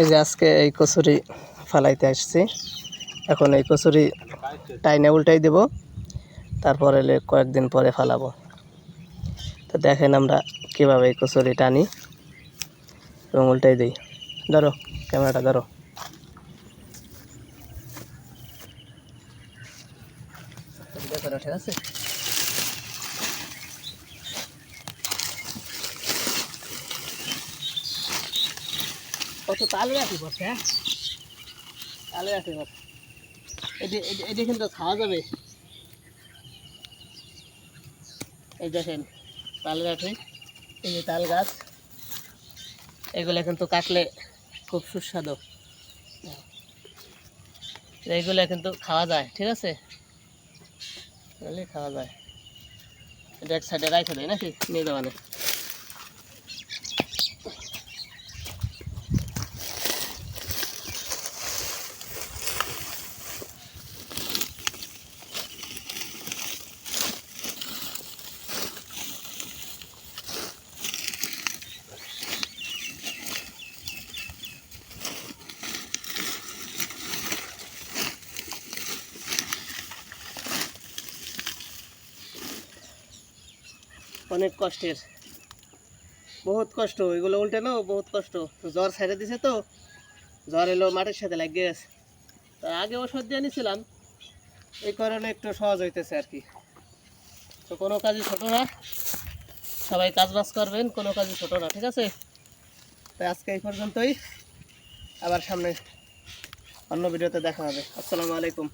এই যে আজকে এই কচুরি ফালাইতে আসছি। এখন এই কচুরি টাইনে উল্টাই দেব, তারপর কয়েকদিন পরে ফালাবো। তো দেখেন আমরা কীভাবে এই কচুরি টানি এবং উল্টাই দিই। ধরো, ক্যামেরাটা ধরো। ঠিক আছে? কত তালে রাখি পড়ছে হ্যাঁ? তালে রাখি পড়ছে এটি এটি- কিন্তু খাওয়া যাবে। এই দেখেন, তাল রাখি এই যে তাল গাছ। এগুলো কিন্তু কাটলে খুব সুস্বাদু। এইগুলো কিন্তু খাওয়া যায়, ঠিক আছে? খাওয়া যায়। এটা এক সাইডে রাখে দেয় নাকি? নিয়ে যাওয়া অনেক কষ্টের। বহুত কষ্ট, এগুলো উল্টানো বহুত কষ্ট। জ্বর ছেড়ে দিছে তো, জ্বর এলো মাটির সাথে লাগিয়ে গেছে। তা আগে ওষুধ দিয়ে নিয়েছিলাম এই কারণে একটু সহজ হইতেছে আর কি। তো কোনো কাজই ছোটো না, সবাই কাজ বাজ করবেন, কোনো কাজই ছোটো না, ঠিক আছে? তাই আজকে এই পর্যন্তই, আবার সামনে অন্য ভিডিওতে দেখা হবে। আসসালামু আলাইকুম।